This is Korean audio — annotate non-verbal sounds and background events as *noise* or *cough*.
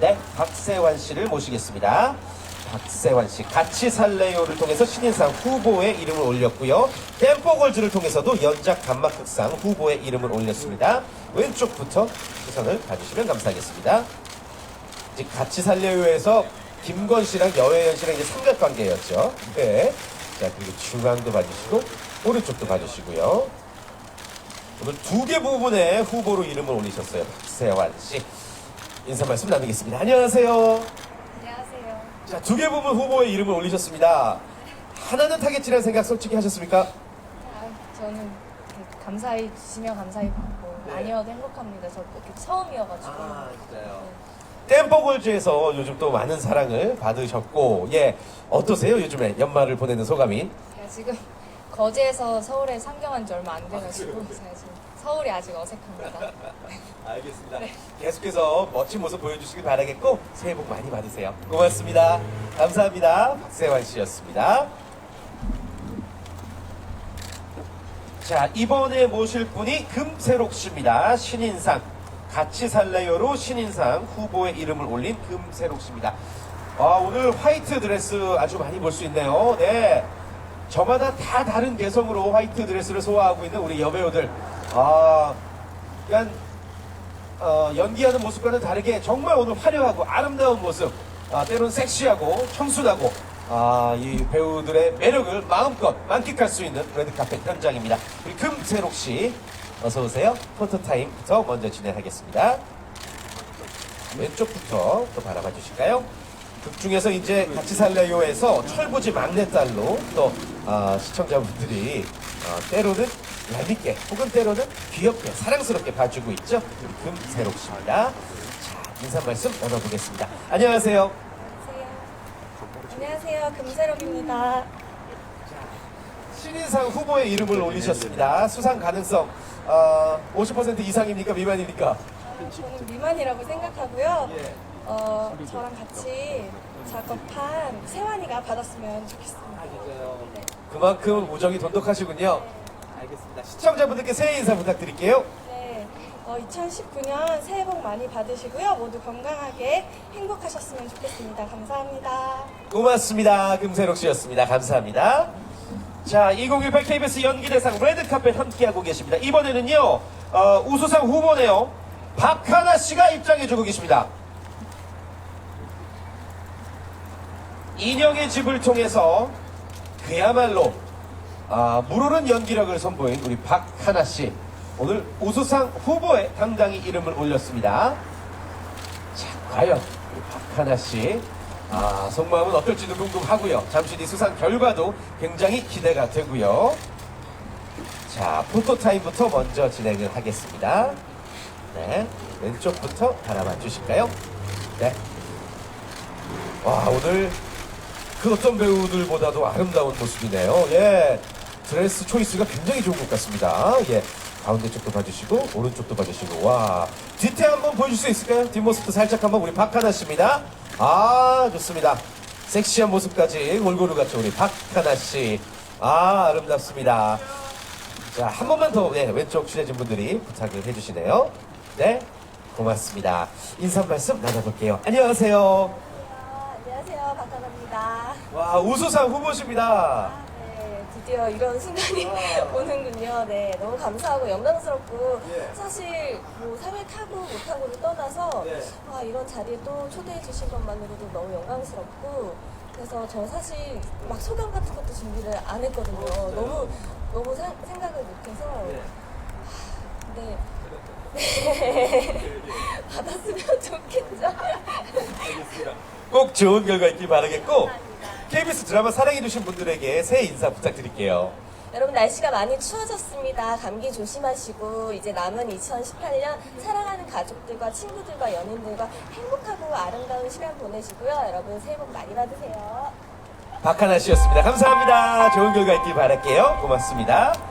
네, 박세환 씨를 모시겠습니다. 박세환 씨, 같이 살래요를 통해서 신인상 후보의 이름을 올렸고요. 댐포골즈를 통해서도 연작 감막극상 후보의 이름을 올렸습니다. 왼쪽부터 시선을 봐주시면 감사하겠습니다. 이제 같이 살려요에서 김건 씨랑 여혜연 씨랑 이제 삼각관계였죠. 네. 자, 그리고 중앙도 봐주시고, 오른쪽도 봐주시고요. 오늘 두 개 부분에 후보로 이름을 올리셨어요. 박세환 씨. 인사 말씀 나누겠습니다. 안녕하세요. 안녕하세요. 자, 두 개 부분 후보에 이름을 올리셨습니다. 하나는 타겠지라는 생각 솔직히 하셨습니까? 아, 저는 감사히 주시면 감사히 받고 네. 아니어도 행복합니다. 저 이렇게 처음이어가지고. 진짜요. 댐버골즈에서 요즘 또 많은 사랑을 받으셨고, 예. 어떠세요? 요즘에 연말을 보내는 소감이? 제가 지금 거제에서 서울에 상경한 지 얼마 안 돼가지고 제가 지금 서울이 아직 어색합니다. 알겠습니다. 계속해서 멋진 모습 보여주시길 바라겠고 새해 복 많이 받으세요. 고맙습니다. 감사합니다. 박세환 씨였습니다. 자 이번에 모실 분이 금세록 씨입니다. 신인상 같이 살래요로 신인상 후보의 이름을 올린 금세록 씨입니다. 아, 오늘 화이트 드레스 아주 많이 볼 수 있네요. 네. 저마다 다 다른 개성으로 화이트 드레스를 소화하고 있는 우리 여배우들. 아, 약간 어, 연기하는 모습과는 다르게 정말 오늘 화려하고 아름다운 모습, 아, 때로는 섹시하고 청순하고 아, 이 배우들의 매력을 마음껏 만끽할 수 있는 레드카펫 현장입니다. 우리 금세록 씨 어서 오세요. 포토타임부터 먼저 진행하겠습니다. 왼쪽부터 또 바라봐 주실까요? 극 중에서 이제 같이 살래요에서 철부지 막내딸로 또 아, 시청자분들이 어, 때로는 얄밉게 혹은 때로는 귀엽게 사랑스럽게 봐주고 있죠. 우리 금세록 씨입니다. 자 인사 말씀 나눠보겠습니다. 안녕하세요. 안녕하세요. 금세록입니다. 신인상 후보의 이름을 올리셨습니다. 수상 가능성 어, 50% 이상입니까 미만입니까? 저는 미만이라고 생각하고요. 예. 어, 저랑 같이 작업한 세환이가 받았으면 좋겠습니다. 네. 그만큼 우정이 돈독하시군요. 알겠습니다. 시청자분들께 새해 인사 부탁드릴게요. 네, 어, 2019년 새해 복 많이 받으시고요. 모두 건강하게 행복하셨으면 좋겠습니다. 감사합니다. 고맙습니다. 금세록 씨였습니다. 감사합니다. 자, 2018 KBS 연기대상 레드카펫 함께하고 계십니다. 이번에는요, 어, 우수상 후보네요. 박하나 씨가 입장해주고 계십니다. 인형의 집을 통해서 그야말로 아, 물오른 연기력을 선보인 우리 박하나 씨. 오늘 우수상 후보에 당당히 이름을 올렸습니다. 자, 과연 우리 박하나 씨 아, 속마음은 어떨지도 궁금하고요. 잠시 뒤 수상 결과도 굉장히 기대가 되고요. 자, 포토타임부터 먼저 진행을 하겠습니다. 네, 왼쪽부터 바라봐 주실까요? 네. 와, 오늘 그 어떤 배우들보다도 아름다운 모습이네요. 예. 드레스 초이스가 굉장히 좋은 것 같습니다. 예. 가운데 쪽도 봐주시고, 오른쪽도 봐주시고, 와. 뒤태 한번 보여줄 수 있을까요? 뒷모습도 살짝 한번 우리 박하나 씨입니다. 아, 좋습니다. 섹시한 모습까지 골고루 갖춘 우리 박하나 씨. 아, 아름답습니다. 자, 한 번만 더, 네, 왼쪽 취재진 분들이 부탁을 해주시네요. 네. 고맙습니다. 인사 말씀 나눠볼게요. 안녕하세요. 안녕하세요. 박하나입니다. 와, 우수상 후보십니다. 네, 드디어 이런 순간이 *laughs* 오는군요. 네, 너무 감사하고 영광스럽고 예. 사실 뭐 상을 타고 못 타고를 떠나서 예. 아, 이런 자리에 또 초대해 주신 것만으로도 너무 영광스럽고 그래서 저 사실 막 소감 같은 것도 준비를 안 했거든요. 너무 너무 사- 생각을 못해서 네. 네. *laughs* 받았으면 좋겠죠. 꼭 좋은 결과 있길 바라겠고, KBS 드라마 사랑해주신 분들에게 새해 인사 부탁드릴게요. 여러분 날씨가 많이 추워졌습니다. 감기 조심하시고 이제 남은 2018년 사랑하는 가족들과 친구들과 연인들과 행복하고 아름다운 시간 보내시고요. 여러분 새해 복 많이 받으세요. 박하나 씨였습니다. 감사합니다. 좋은 결과 있길 바랄게요. 고맙습니다.